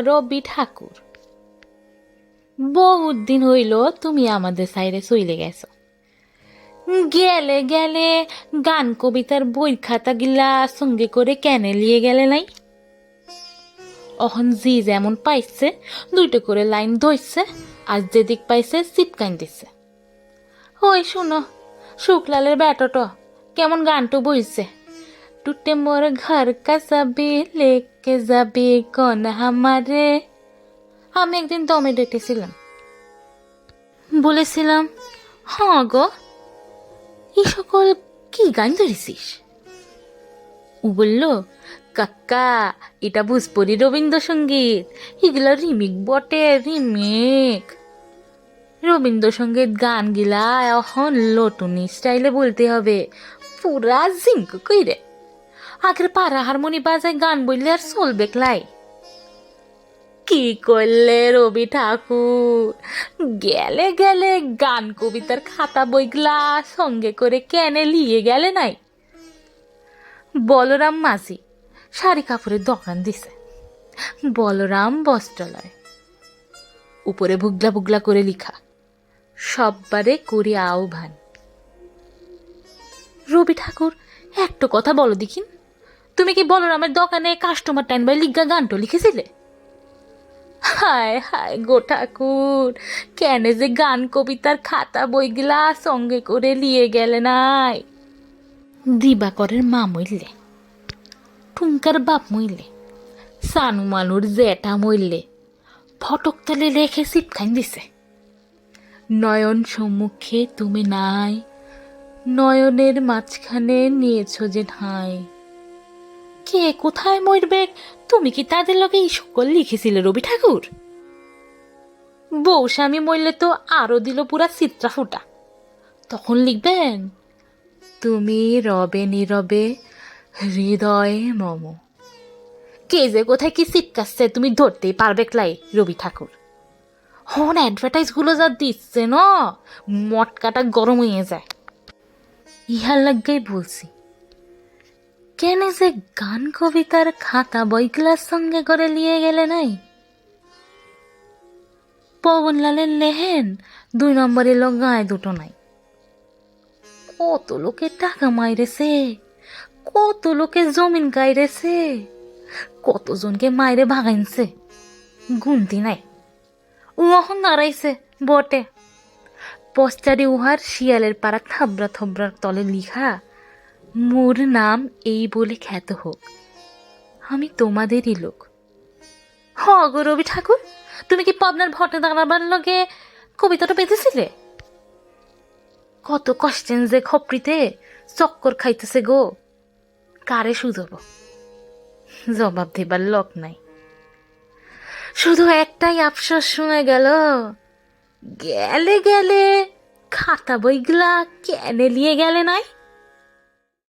রবি ঠাকুর। বহুত দিন হইল তুমি আমাদের সাইডে চইলে গেছো। গেলে গেলে গান কবিতার বই খাতা গিলা সঙ্গে করে কেনে লিয়ে গেলে নাই? অহন জি যেমন পাইছে, দুইটা করে লাইন ধরছে আর যেদিক পাইছে চিপকাইন দিছে। ওই শুনো, শুক্লালের ব্যাটোটো, কেমন গানটো বইছে? টুটে মোর ঘর কা যাবি লেকে যাবি কোন হামারে আমি একদিন দমে ডেটেছিলাম বলেছিলাম হ্যাঁ গো এই সকল কি গান ধরেছিস ও বলল কাকা এটা ভোজপুরি রবীন্দ্রসঙ্গীত এগুলো রিমিক বটে রিমিক রবীন্দ্রসঙ্গীত গান গিলা এখন লটুনি স্টাইলে বলতে হবে পুরা জিঙ্ক কইরে আগের পাড়া হারমোনি বাজায় গান বললে আর চলবে ক্লাই। কি করলে রবি ঠাকুর? গেলে গেলে গান কবিতার খাতা বইগুলা সঙ্গে করে কেনে লিয়ে গেলে নাই। বলরাম মাঝি শাড়ি কাপড়ের দোকান দিছে। বলরাম বস্ত্রালয়। উপরে ভুগলা ভুগলা করে লিখা, সববারে করি আহ্বান। রবি ঠাকুর, একটা কথা বলো দেখিন। তুমি কি বলরামের দোকানে কাস্টমার টাইম বাই লিগা গানটো লিখেছিলে? হায় হায় গো ঠাকুর, কেন যে গান কবিতার খাতা বইগুলা সঙ্গে করে নিয়ে গেলে নাই? দিবাকরের মা মইলে, টুঙ্কার বাপ মইলে, সানু মানুর জেঠা মইলে, ফটক তলে রেখে সিটখাইন দিছে। নয়ন সম্মুখে তুমি নাই, নয়নের মাঝখানে নিয়েছ যে ঠাঁই। কে কোথায় মরবে? তুমি কি তাদের লগে এই সকল লিখেছিলে, রবি ঠাকুর? বউ স্বামী মরলে তো আরও দিল পুরা চিত্রা ফুটা। তখন লিখবেন, তুমি রবে নীরবে, হৃদয়ে মম। কে যে কোথায় কি চিৎকাচ্ছে তুমি ধরতেই পারবে ক্লাই, রবি ঠাকুর। হন অ্যাডভার্টাইজগুলো যা দিচ্ছে না, মটকাটা গরম হয়ে যায়। ইহার লাগাই বলছি কেন যে গান কবিতার খাতা বইগুলার সঙ্গে করে নিয়ে গেলে নাই? পবনলালের লেহেন দুই নম্বরের লোক গায়ে দুটো নাই। কত লোকে টাকা মাইরেছে, কত লোকে জমিন গাইরেছে, কতজনকে মাইরে ভাগাইছে গুনতি নাই। এখন দাঁড়াইছে বটে। পশ্চারে উহার শিয়ালের পাড়া থাবড়া থবড়ার তলে লিখা মোর নাম এই বলে খ্যাত হোক। আমি তোমাদেরই লোক। হ গো রবি ঠাকুর, তুমি কি পাবনার ভটে দাঁড়াবার লগে কবিতাটা পেতেছিলে কত কষ্টেন যে খপরিতে চক্কর খাইতেছে গো। কারে শুধব? জবাব দেবার লোক নাই। শুধু একটাই আফসোস শুনে গেল, গেলে গেলে খাতা বইগুলা কেনে নিয়ে গেলে নাই?